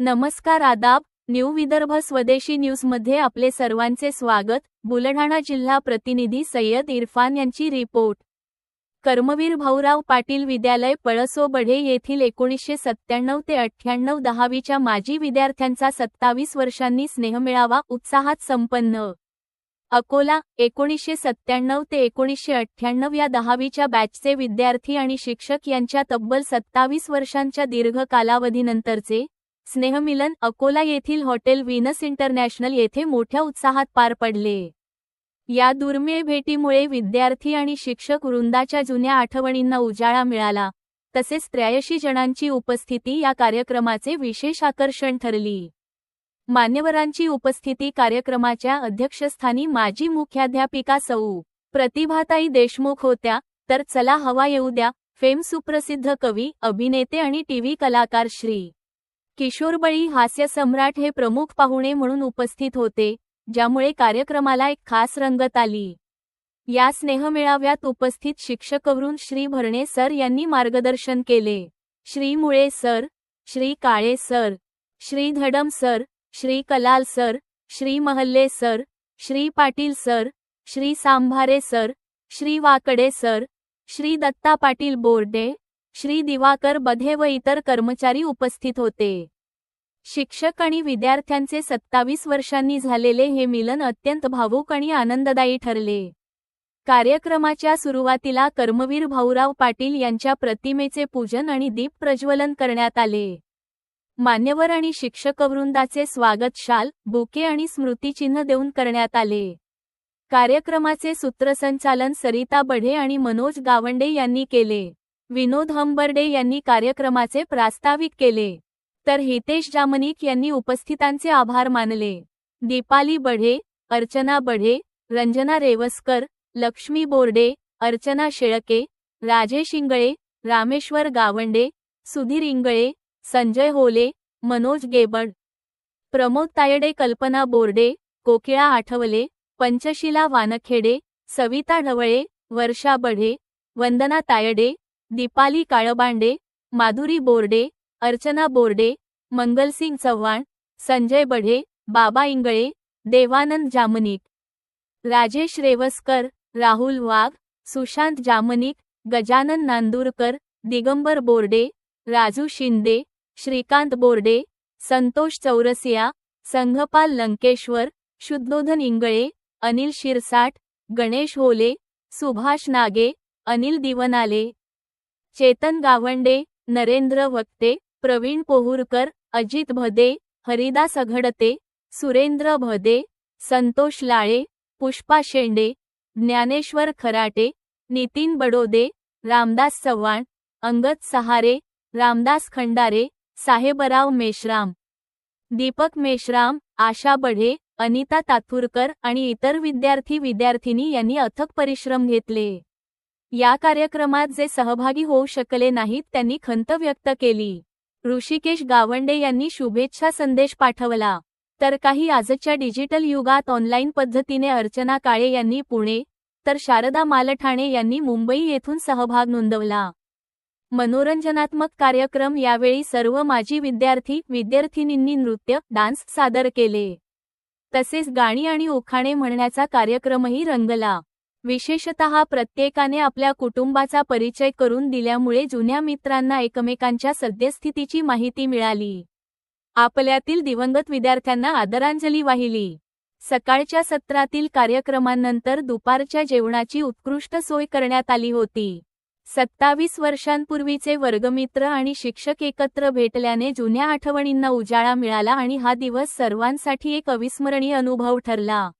नमस्कार आदाब न्यू विदर्भ स्वदेशी न्यूजमध्ये आपले सर्वांचे स्वागत. बुलढाणा जिल्हा प्रतिनिधी सय्यद इरफान यांची रिपोर्ट. कर्मवीर भाऊराव पाटील विद्यालय पळसो बढे येथील एकोणीसशे सत्त्याण्णव ते अठ्ठ्याण्णव दहावीच्या माजी विद्यार्थ्यांचा सत्तावीस वर्षांनी स्नेहमेळावा उत्साहात संपन्न. अकोला एकोणीसशे सत्त्याण्णव ते एकोणीसशे अठ्ठ्याण्णव या दहावीच्या बॅचचे विद्यार्थी आणि शिक्षक यांच्या तब्बल सत्तावीस वर्षांच्या दीर्घ कालावधीनंतरचे स्नेहमिलन अकोला येथील हॉटेल व्हीनस इंटरनॅशनल येथे मोठ्या उत्साहात पार पडले. या दुर्मिळ भेटीमुळे विद्यार्थी आणि शिक्षक वृंदाच्या जुन्या आठवणींना उजाळा मिळाला तसेच त्र्याऐंशी जणांची उपस्थिती या कार्यक्रमाचे विशेष आकर्षण ठरली. मान्यवरांची उपस्थिती कार्यक्रमाच्या अध्यक्षस्थानी माजी मुख्याध्यापिका सौ. प्रतिभाताई देशमुख होत्या तर चला हवा येऊ द्या फेम सुप्रसिद्ध कवी अभिनेते आणि टीव्ही कलाकार श्री. किशोरबळी हास्यसम्राट हे प्रमुख पाहुणे म्हणून उपस्थित होते ज्यामुळे कार्यक्रमाला एक खास रंगत आली. या स्नेहमेळाव्यात उपस्थित शिक्षकवरून श्री भरणे सर यांनी मार्गदर्शन केले. Shri Mule sir Shri Kale sir Shri Dhadam sir Shri Kalal sir Shri Mahalle sir Shri Patil sir Shri Sambhare sir Shri Wakde sir Shri Datta Patil Borde Shri Diwakar Badhe व इतर कर्मचारी उपस्थित होते. शिक्षक आणि विद्यार्थ्यांचे सत्तावीस वर्षांनी झालेले हे मिलन अत्यंत भावूक आणि आनंददायी ठरले. कार्यक्रमाच्या सुरुवातीला कर्मवीर भाऊराव पाटील यांच्या प्रतिमेचे पूजन आणि दीप प्रज्वलन करण्यात आले. मान्यवर आणि शिक्षकवृंदाचे स्वागत शाल बुके आणि स्मृतिचिन्ह देऊन करण्यात आले. कार्यक्रमाचे सूत्रसंचालन सरिता बढे आणि मनोज गावंडे यांनी केले. विनोद हंबर्डे यांनी कार्यक्रमाचे प्रास्ताविक केले. तर हितेश जामनिक यांनी उपस्थितांचे आभार मानले. दीपाली बढे अर्चना बढे रंजना रेवस्कर लक्ष्मी बोर्डे अर्चना शेळके राजेश इंगळे रामेश्वर गावंडे सुधीर इंगळे संजय होले मनोज गेबड प्रमोद तायडे कल्पना बोर्डे कोकिळा आठवले पंचशिला वानखेडे सविता ढवळे वर्षा बढे वंदना तायडे दीपाली काळबांडे माधुरी बोर्डे अर्चना बोर्डे मंगलसिंग चव्हाण संजय बढे बाबा इंगळे देवानंद जामनिक राजेश रेवस्कर राहुल वाघ सुशांत जामनिक गजानन नांदूरकर दिगंबर बोर्डे राजू शिंदे श्रीकांत बोर्डे संतोष चौरसिया संघपाल लंकेश्वर शुद्धोधन इंगळे अनिल शिरसाट गणेश होले सुभाष नागे अनिल दिवनाले. चेतन गावंडे नरेंद्र वक्ते प्रवीण पोहुरकर अजित भदे हरिदास अघडते सुरेंद्र भदे संतोष लाळे पुष्पा शेंडे ज्ञानेश्वर खराटे नितीन बडोदे रामदास चव्हाण अंगद सहारे रामदास खंडारे साहेबराव मेश्राम दीपक मेश्राम आशा बढे अनिता तातुरकर आणि इतर विद्यार्थी विद्यार्थिनी यांनी अथक परिश्रम घेतले. या कार्यक्रमात जे सहभागी होऊ शकले नाहीत त्यांनी खंत व्यक्त केली. ऋषिकेश गावंडे यांनी शुभेच्छा संदेश पाठवला. तर काही आजच्या डिजिटल युगात ऑनलाईन पद्धतीने अर्चना काळे यांनी पुणे तर शारदा मालठाणे यांनी मुंबई येथून सहभाग नोंदवला. मनोरंजनात्मक कार्यक्रम यावेळी सर्व माजी विद्यार्थी विद्यार्थिनींनी नृत्य डान्स सादर केले. तसेच गाणी आणि उखाणे म्हणण्याचा कार्यक्रमही रंगला. विशेषतः प्रत्येकाने आपल्या कुटुंबाचा परिचय करून दिल्यामुळे जुन्या मित्रांना एकमेकांच्या सद्यस्थितीची माहिती मिळाली. आपल्यातील दिवंगत विद्यार्थ्यांना आदरांजली वाहिली. सकाळच्या सत्रातील कार्यक्रमांनंतर दुपारच्या जेवणाची उत्कृष्ट सोय करण्यात आली होती. सत्तावीस वर्षांपूर्वीचे वर्गमित्र आणि शिक्षक एकत्र भेटल्याने जुन्या आठवणींना उजाळा मिळाला आणि हा दिवस सर्वांसाठी एक अविस्मरणीय अनुभव ठरला.